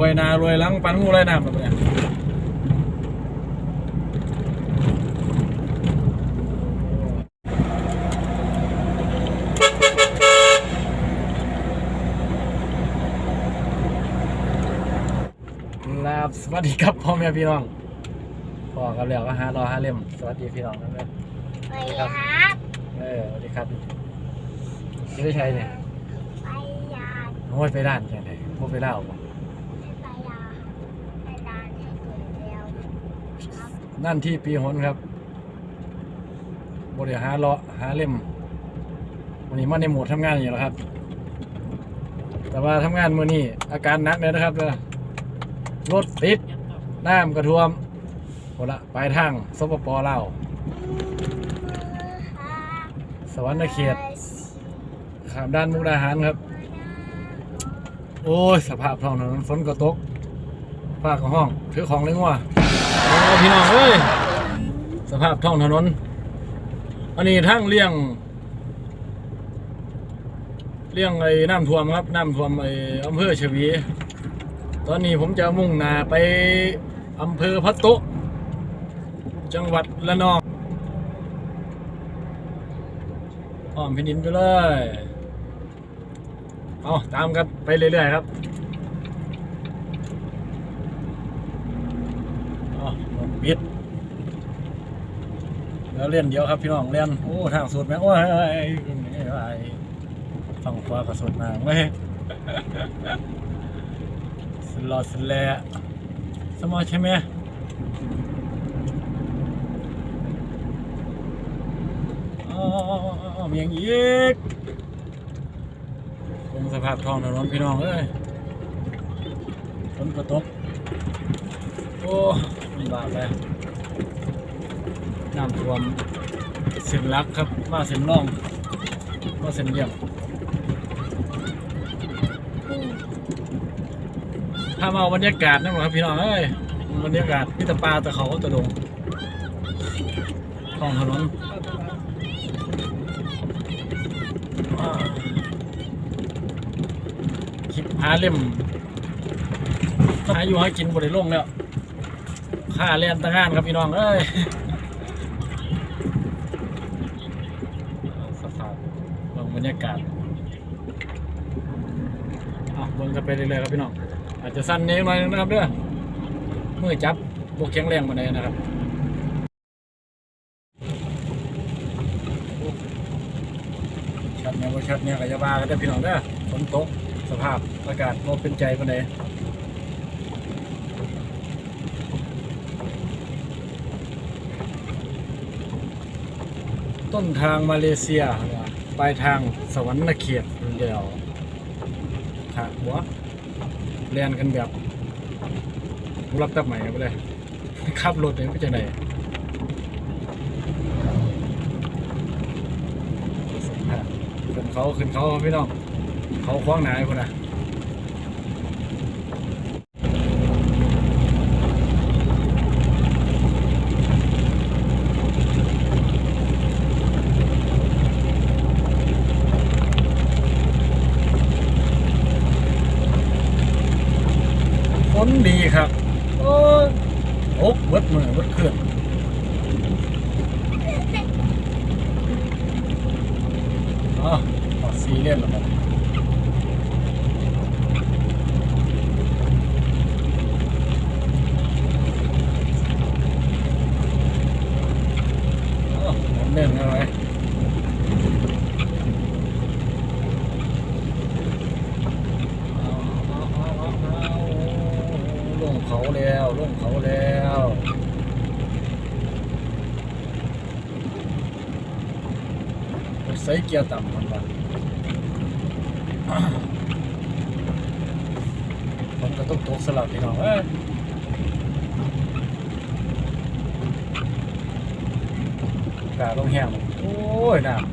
รวยนารวยหลังปันงูไรน้ำแบบเนี้ยลาบสวัสดีครับพ่อแม่พี่น้องพ่อกับแล้วก็หารอหาเล่มสวัสดีพี่น้องนั่นเลยไปครับ เออสวัสดีครับที่ได้ใช้เนี่ยไปยานโอ้ยไปด้านแค่ไหนพวกไปเล่าบ่ ไปยานไปยานให้เกิดเร็วครับ นั่นที่ปีหนครับบริหารเลาะหาเล่ม วันนี้มาในโหมดทำงานอยู่แล้วครับ แต่ว่าทำงานมื้อนี้อาการหนักเลยนะครับเด้อรถติดน้ำกระท่วมโหละปลายทางสปปลาวสวรรค์เขตขามด้านมุกดาหารครับ โอ้ย สภาพท้องถนนฝนก็ตกฟ้าก็ห้องถือของเลยงัวโอ้ พี่น้องเอ้ยสภาพท้องถนน อันนี้ทั้งเลี่ยง เลี่ยงไอ้น้ำท่วมครับ น้ำท่วมไอ้อำเภอชวี ตอนนี้ผมจะมุ่งหน้าไปอำเภอพัตโตะจังหวัดละนองอ้อมแผ่นดินไปเลย เอาตามกันไปเรื่อยๆครับอ๋อรถ ปิดแล้วเล่นเดียวครับพี่น้องเล่นโอ้ทางสุดไหมโอ้ยไอ้ไอ้ฝั่งขวาก็สุดมากเลยสลอดสแลสมอใช่ไหมอ๋อมีอย่างอีกคงสภาพทองถนนพี่น้องเอ้ยฝนก็ตกโอ้ บากเลยน้ำท่วมเส้นลักครับมาเส้นน่องมาเส้นเยี่ยมถ้ามาเอาบรรยากาศนั่นหรอครับ พี่น้องเอ้ยบรรยากาศพิตาปลาตะเขาตะดงท้องถนนคลิปหาเล่มหาอยู่ให้กินบริลงแล้ว ค่าเรียนตะงานครับพี่น้องเอ้ยสภาพเบิ่งบรรยากาศอะบิ่งกันไปเรื่อยๆครับพี่น้อง อาจจะสั้นนิดหน่อยนะครับเด้อมือจับบวกแข็งแรงมาได้นะครับชัดเนี่ยว่าชัดเนี่ยก็จะว่ากันได้อพี่น้องเด้อฝนตกสภาพอากาศบ่เป็นใจปานใด ต้นทางมาเลเซียปลายทางสวรรค์เขตเดียวขาหัวเรียนกันแบบรับตับใหม่ไปเลยขับรถเนี่ยไปจะไหนขึ้นเขาขึ้นเขาพี่น้องเขาคว้างหนาไอ้คนน่ะฝนดีครับ โอ้ยโอ๊กเบิดมือเบิดเคลื่อนอ๋อ ออกซีเรียสแล้วครับ โอ้ผมเดินเข้าไปเอาเอาเอาเอาเอาลงเขาแล้วลงเขาแล้วใส่เกียร์ต่ำมันบ้าง ผมก็ต้องตกสลับพี่น้องเอ้ยกาลงแห้งโอ้ยน้ำ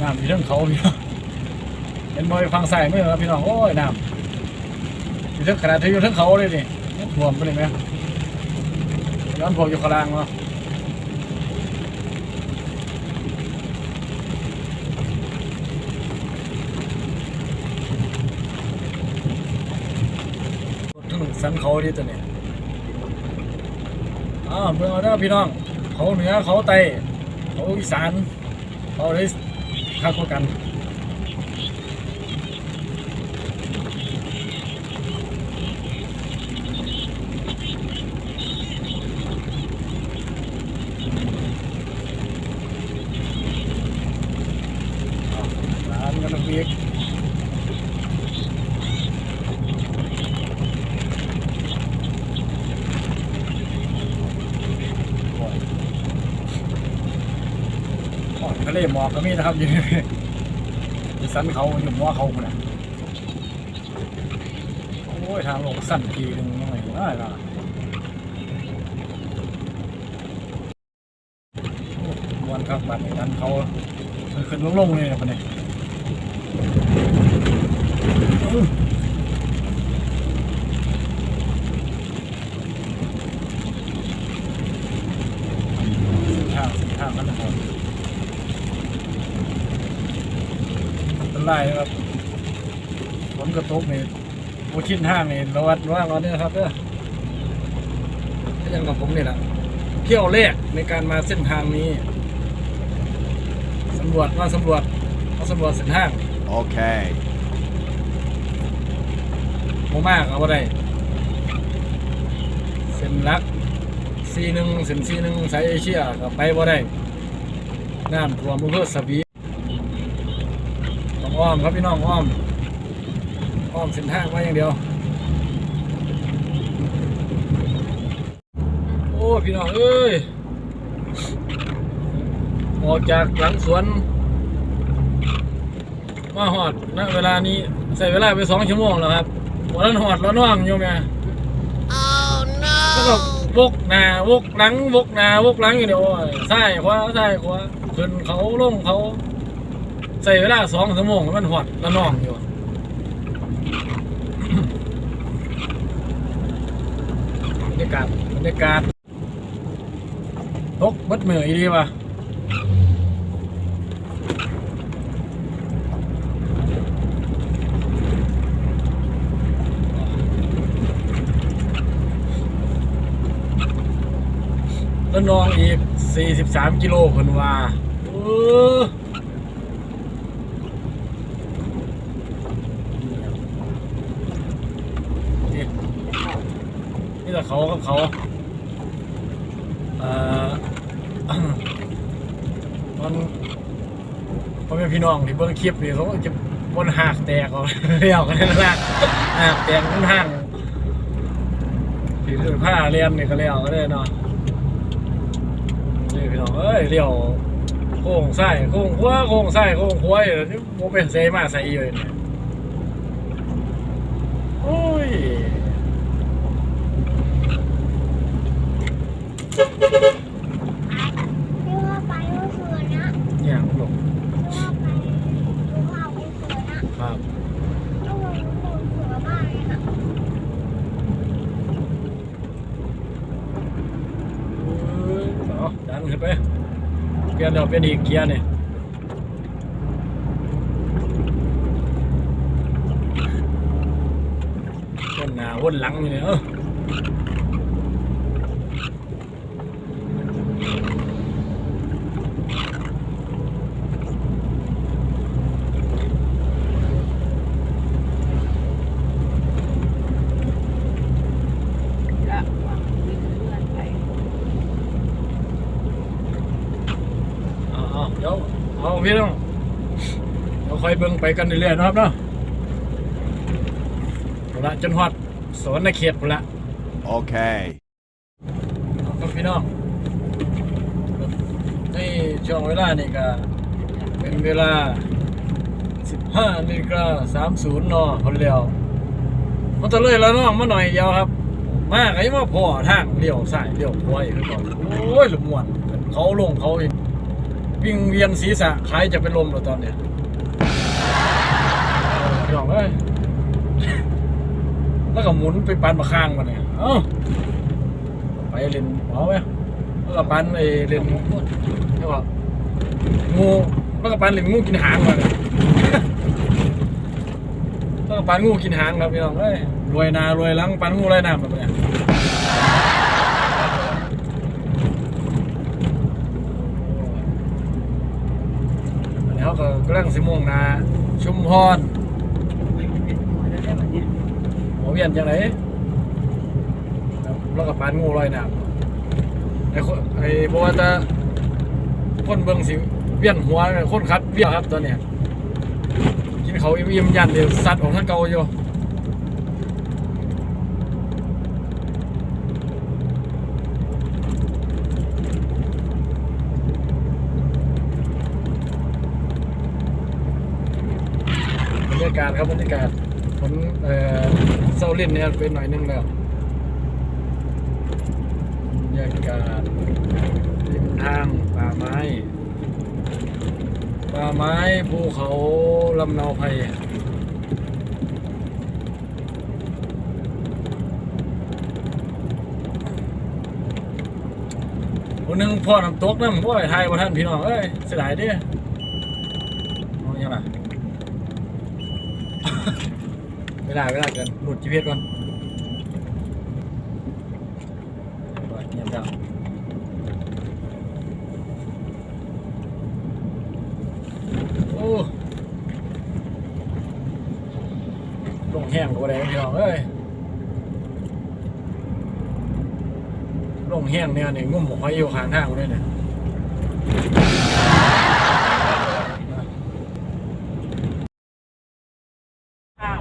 น้ำอยู่ทั้งเขาพี่น้องเห็นบอยฟังใส่ไม่เหรอพี่น้องโอ้ยน้ำอยู่ทั้งขนาดที่อยู่ทั้งเขาเลยนี่ท่วมไปเลยไหมย้อนพวกอยู่ข้างล่างเนาะ สันเขาดิตัวเนี่ยอ้าวเมืองเอาเด้อพี่น้อง เขาเหนือเขาใต้เขาอีสานเขาได้ทักกว่ากัน ร้านกันนะพี่อ๋อทะเลหม อกก็มีนะครับอยู่นี่อยู่สันเขาอยู่หัวเขาคนน่ะโอ้ยทางลงสั้นทีหนึงยังไงได้ละโอ้มวนครับบัดนี้นเขาขึ้นลงๆเลยนะบัดนี้ทางสีทางมันนะครับเป็น ไรนะครับฝนกระตกนี่โอชินห้างนี่ระวัดระวังเราเนี่ยนะครับเด้อก็ยังกับผมนี่แหละเที่ยวแรกในการมาเส้นทางนี้สำรวจมาสำรวจมาสำรวจเส้นทาง Okay. โมมากเอาบ่ได้เส้นหลักซีหนึ่งเส้นซีหนึ่งสายเอเชียก็ไปบ่ได้น้ำท่วมอำเภอสวีต้ องอ้อมครับพี่น้องอ้อมอ้อมเส้นทางมาอย่างเดียว โอ้พี่น้องเอ้ยออกจากหลังสวนมาหอดณเวลานี้ใส่เวลาไปสองชั่วโมงแล้วครับวันนั้นหอดแล้วน้องโยมไงแล้วก็วกหน้าวกหลังวกหน้าวกหลังอยู่เดี๋ยวโอ้ยซ้ายขวาซ้ายขวาขึ้นเขาลงเขา ใส่เวลาสองชั่วโมงแล้วมันหอดแล้วน้องอยู่บรรยากาศบรรยากาศตกเบัดมืออีดีป่ะแล้วนองอีก 43 กิโลเพิ่นว่าเออนี่ นี่แต่เขากับเขาเอ่อมันพ่อแม่พี่น้องที่เบิ่งคลิปนี่เขาจะบนหักแตกออกเรียวกันนั่นแหละหักแตกมันห่างที่คือผ้าเรียนนี่ก็เรียวก็ได้เนาะนี่พี่น้องเอ้ยเลี้ยวโค้งซ้ายโค้งขวโค้งซ้ายโค้งขวอยู่นี่โมเป็นเซมาใส่อยู่เนี่ยโอ้ย ที่ว่าไปเมื่อคืนนะ เนี่ยหลง ที่ว่าไปดูภาพเมื่อคืนนะครับ ต้องลงลงเสือบ้านเลยนะ เอ้ยเอาดันขึ้นไป เปลี่ยนเดี๋ยวเปลี่ยนอีกเกียร์เนี่ยวนหน้าวนหลังอยู่เนี่ยเออ ละหวังวิ่งเลื่อนไป เอาเอาเดี๋ยวเอา พี่น้องเดี๋ยวคอยเบิ่งไปกันเรื่อยๆนะครับเนาะเอาละจนฮอดสวรรค์เขตพุ่นละ Okay. ครับพี่น้องในช่วงเวลานี่ก็เป็นเวลา 15นาฬิกา30นอคนเดียวมันจะเลยแล้วน้องมาหน่อยเดียวครับ มาไงมาพ่อทางเลี้ยวซ้ายเลี้ยวขวาอีกก่อนโอ้ยหลุมวนเขาลงเขาอีก วิ่งเวียนศีรษะคล้ายจะเป็นลมแล้วตอนเนี้ยพี่น้องเอ้ยแล้วก็หมุนไปปันมาข้างมาเนี่ยเอ้าไปเล่นเอไหมแล้วก็ปันไอ้เล่นแล้วก็งูแล้วก็ปันเล่นงูกินหางมาเลยเอแล้วก็ปานงูกินหางครับพี่น้องเอ้ยรวยนารวยลังปานงูไรน้ำแบบเนี้ยอันนี้เขา กำลังสิโมงนาชุมพรหัวเวียนจังไหนครับแล้วก็ปานงูลอยน้ำไอ้คนไอ้บอกว่าจะคนเบิ่งสิเวียนหัวคนขับเวียนครับตอนเนี้ยกินเขาอิ่มๆยันเดียวสัตว์ของท่านเก่าอยู่ากาศครับบรรยากาศฝนเอ่อเศร้าลิ้นเนี่ยเป็นหน่อยนึงแล้วบรรยากาศริมทางป่าไม้ป่าไม้ภูเขาลำเนาไพรคนหนึ่งพ่อน้ำตกน้ำโอ้ยไทยบ่ท่านพี่น้องเอ้ยเสียดายเดิเอาอย่างไร เวลาเวลาเกินหลุดจีพีเอสก่อนเงียบแล้วโอ้ลงแห้งกว่าแดงพี่น้องเอ้ยลงแห้งเนี่ยนี่งุ่มหอยอยู่ข้างทางเลยเนี่ย ข้าว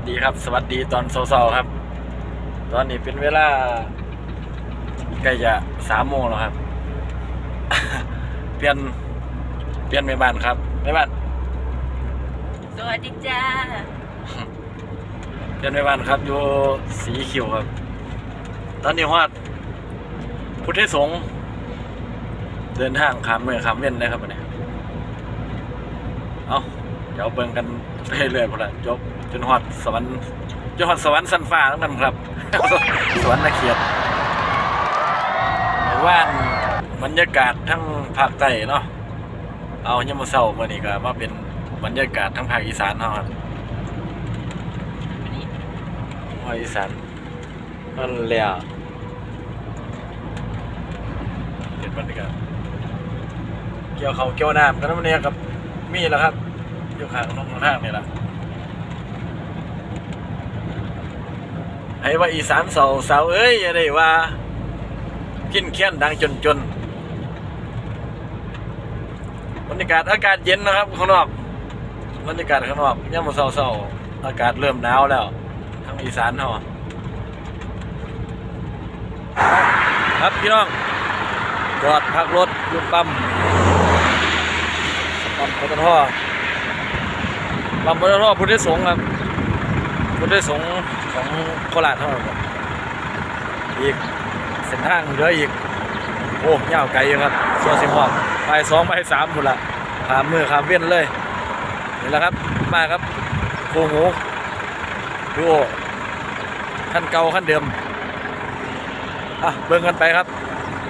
สวัสดีครับ สวัสดีตอนเช้าๆครับ ตอนนี้เป็นเวลาใกล้จะสามโมงแล้วครับ เปลี่ยนเปลี่ยนแม่บ้านครับแม่บ้านสวัสดีจ้าเปลี่ยนแม่บ้านครับอยู่สีเขียวครับ ตอนนี้ฮอดพุทธสงฆ์เดินทางข้ามเมืองข้ามเว้นเลยครับวันนี้เอาเดี๋ยวเบิ่งกันไปเรื่อยๆพอละจบจนฮอดสวรรค์จนฮอดสวรรค์สันฟ้าแล้วกันครับ สวรรค์นาเขียดว่านบรรยากาศทั้งภาคใต้เนาะเอายามมื้อเช้ามื้อนี้ก็มาเป็นบรรยากาศทั้งภาคอีสานเนาะครับภาคอีสานนั่นแหละเป็นบรรยากาศเกี่ยวเขาวเกี่ยวน้ำกันวันนี้กับมีแล้วครับ อยู่ข้างตรงทางนี่แหละให้ว่าอีสานเสาเสาเอ้ยอย่าได้ว่า กินเคี้ยนดังจนจนบรรยากาศอากาศเย็นนะครับข้างนอกบรรยากาศข้างนอกย่ามมื้อเช้าเช้าอากาศเริ่มหนาวแล้วทางอีสานเฮาครับพี่น้องจอดพักรถยุปั๊มปั๊มปตท ปั๊มปตทพุทธสงฆ์ครับพุทธสงฆ์ของโคราชเท่านั้นอีกเส้นทางเหลืออีก โอ้ยาวไกลอยู่ครับส่วนสิบหอกไปสองไปสามหมดละขามมือขามเวียนเลยนี่แหละครับมาครับโคหูดูขั้นเก่าขั้นเดิมอะเบิ่งกันไปครับ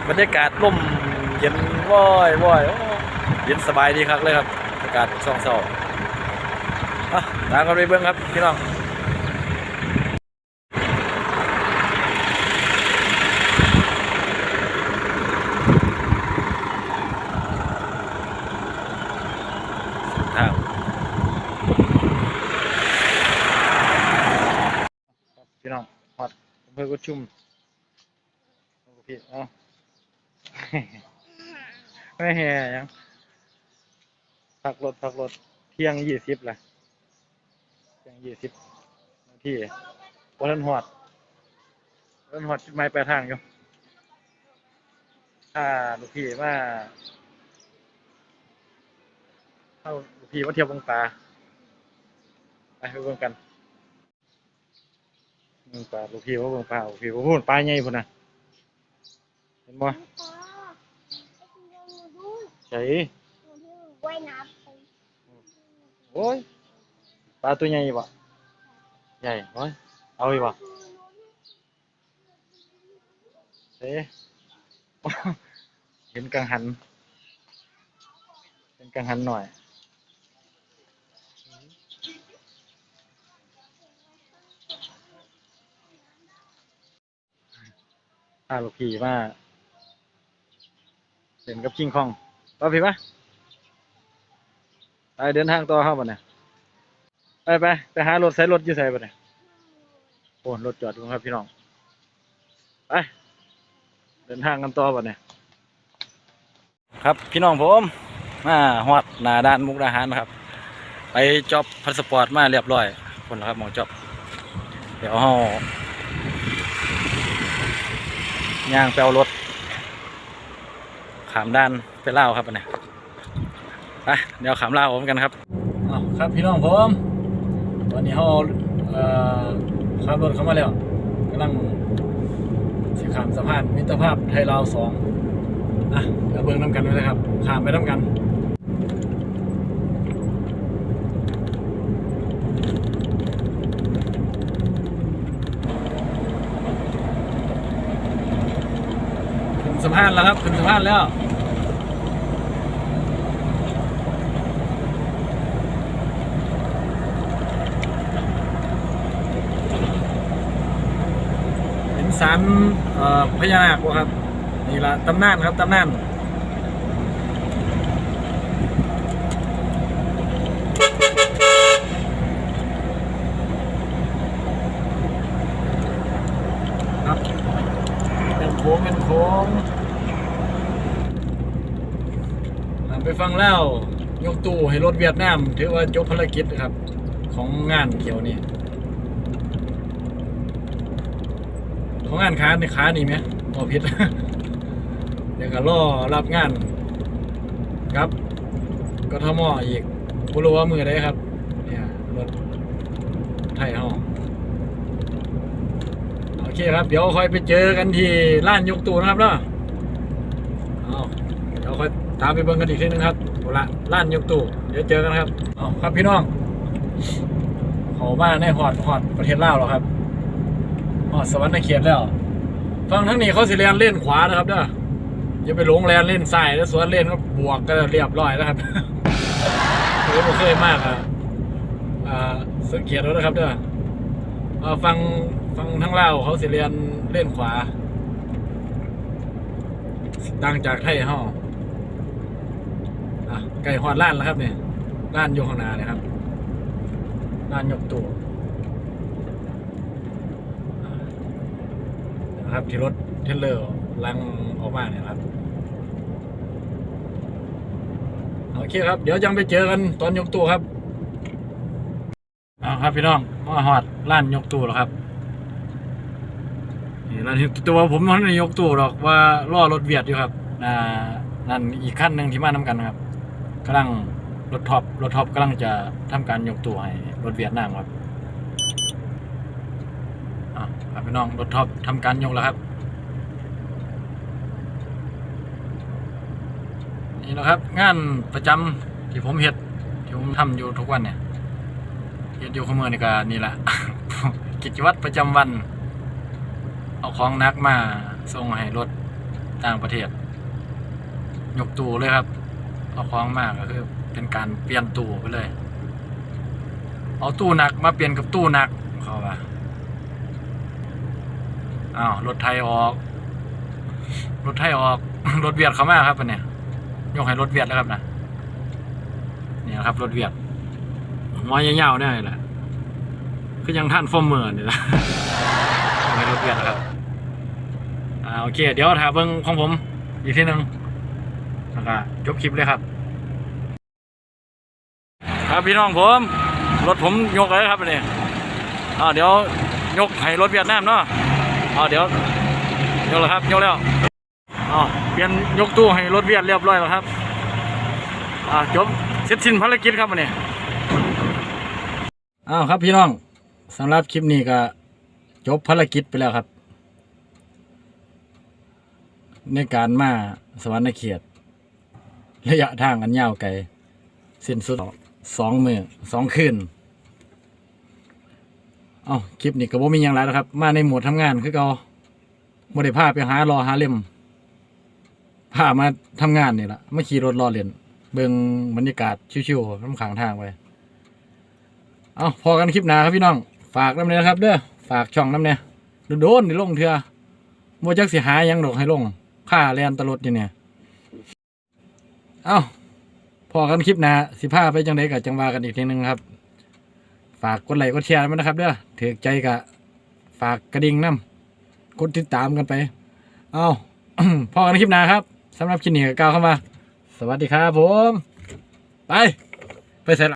บรรยากาศร่มเย็นว้อยว้อยเย็นสบายดีครับเลยครับ อากาศช่องเศร้า ตามกันไปเบิ่งครับพี่น้องพี่น้องฮอดอำเภอกุดชุมพี่เอาไม่แห่ยังพักรถพักรถเที่ยงยี่สิบละ เที่ยงยี่สิบนาทีวันนั้นหอดวันนั้นหอดจุดหมายปลายทางอยู่ถ้าลูกพี่ว่าเข้าลูกพี่มาเที่ยวบางปลาไปไปเบิ่งกันเบิ่งปลาลูกพี่ว่าเบิ่งปลาลูกพี่ว่าพูดปลาใหญ่พุ่นน่ะเห็นบ่ป้าไอ้คุณยังมาดูใช่หนูที่ว่ายน้ำไปโอ้ย ปลาตัวใหญ่ป่ใหญ่เฮ้ยเอาอีกบ่เอ๊ะเห็นกังหันเป็นกังหันหน่อยอาลูกพี่มาเห็นกับคิงคองไปพี่ปะไปเดินทางต่อเข้าบ่เนี่ย ไปไปไปหารถใส่รถอยู่ใส่บ่เนี่ยโอ้รถจอดอยู่ครับพี่น้อง ไป เดินทางกันต่อบ่เนี่ยครับพี่น้องผมมาฮอดหน้าด้านมุกดาหารนะครับ ไปจอบพาสปอร์ตมาเรียบร้อย คนละครับหมองจอบ เดี๋ยวเฮาย่างไปเอารถ ขามด้านไปเล่าครับอันนี้ไปเดี๋ยวขามเล่าผมกันครับครับพี่น้องผม ตอนนี้เฮาขับรถเข้ามาแล้วกำลังสิขามสะพานมิตรภาพไทยลาวสองอะเดี๋ยวเบิ่งน้ำกันไว้เลยครับขามไปน้ำกันถึงสะพานแล้วครับถึงสะพานแล้ว สารพญานาคครับนี่ละตำนานครับตำนานครับเป็นโค้งเป็นโค้งไปฟังแล้วยกตู้ให้รถเวียดนามถือว่ายกภารกิจครับ ของงานเกี่ยวนี่ ของงานค้าในค้านี่ไหมพอพิษเดี๋ยวก็รอรับงานครับกทมอีกบ่รู้ว่ามือได้ครับ เนี่ยรถไทยเฮาโอเคครับ เดี๋ยวค่อยไปเจอกันที่ร้านยกตู้นะครับเนาะเดี๋ยวค่อยตามไปเบิ่งกันอีกทีนึงครับเอาละร้านยกตู้เดี๋ยวเจอกันครับเอาครับพี่น้องเขามาในฮอดฮอดประเทศลาวแล้วครับ อ๋อสวรรค์เขตแล้วฟังทั้งนี้เขาสิเลียนเล่นขวานะครับเด้ออย่าไปหลงแลนเล่นซ้ายแล้วสวนเล่นก็บวกกันเรียบร้อยแล้วครับผมเคยมากอะอ่าสังเกตแล้วนะครับเด้ออฟังฟังทั้งเล่าเขาสิเลียนเล่นขวาต่างจากไทยเฮาอะไก่หอดล้านแล้วครับเนี่ยล้านอยู่ข้างหน้าเลยครับล้านยกตัว นะครับ ที่รถเทเลอร์ลังออกมาเนี่ยครับโอเคครับ เดี๋ยวยังไปเจอกันตอนยกตู้ครับเอาครับพี่น้องมาหอดร้านยกตู้แล้วครับนี่ร้านยกตู้ผมมันยกตู้หรอกว่าล่อรถเวียดอยู่ครับอ่านั่นอีกขั้นหนึ่งที่มาน้ากันนะครับกำลังรถท็อปรถท็อปกำลังจะทำการยกตู้ให้รถเวียดนามครับ พี่น้องรถท็อปทำการยกแล้วครับ นี่นะครับ งานประจำที่ผมเฮ็ดที่ผมทำอยู่ทุกวันเนี่ยเฮ็ดอยู่ขมือนี่ก็นี่แหละ กิจวัตรประจำวัน เอาของนักมาส่งให้รถต่างประเทศ ยกตู้เลยครับ เอาของมาก็คือเป็นการเปลี่ยนตู้ไปเลย เอาตู้หนักมาเปลี่ยนกับตู้หนักเขาว่า อ้าวรถไทยออก รถไทยออก รถเวียดเข้ามาครับอันเนี่ยยกให้รถเวียดแล้วครับนะเนี่ยครับ รถเวียดหัวยาวๆเนี่ยแหละคือยังท่านฟอร์มเมอร์นี่แหละยกให้รถเวียดนะครับอ่าโอเค เดี๋ยวถ่ามเบิ้งของผม อีกทีหนึ่งแล้วก็จบคลิปเลยครับ ครับพี่น้องผม รถผมยกเลยครับอันนี้อ่าเดี๋ยวยกให้รถเวียดนามเนาะ อ๋อเดี๋ยวยกแล้วครับยกแล้วอ๋อเปลี่ยนยกตู้ให้รถเวียดเรียบร้อยแล้วครับอ่าจบเสร็จสิ้นภารกิจครับวันนี้อ้าวครับพี่น้องสำหรับคลิปนี้ก็จบภารกิจไปแล้วครับ ในการมาสวรรค์เขตระยะทางอันยาวไกลสิ้นสุดสองมือสองคืน เอาคลิปนี้ก็บ่มีหยังไรแล้วครับ มาในโหมดทำงานคือเกาบ่ได้พาไปหารอหาเล่มพามาทำงานนี่แหละมาขี่รถรอเล่นเบิ่งบรรยากาศชิวๆน้ำขางทางไปเอาพอกันคลิปหนาครับพี่น้อง ฝากน้ำเนี่ยนะครับ เด้อฝากช่องน้ำเนี่ยโดนๆนี่ลงเถื่อบ่จักสิหาหยังดอกให้ลงค่าแลนตลดอยู่เนี่ยเอ้าพอกันคลิปหนาสิพาไปจังไดก็จังวากันอีกทีหนึงครับ ฝากกดไลค์กดแชร์มันนะครับเด้อถือใจกะฝากกระดิ่งน้ำกดติดตามกันไป เอาพอกันคลิปหน้าครับสำหรับคลิปนี้ก็กล่าวเข้ามา สวัสดีครับผม ไป ไปเสร็จ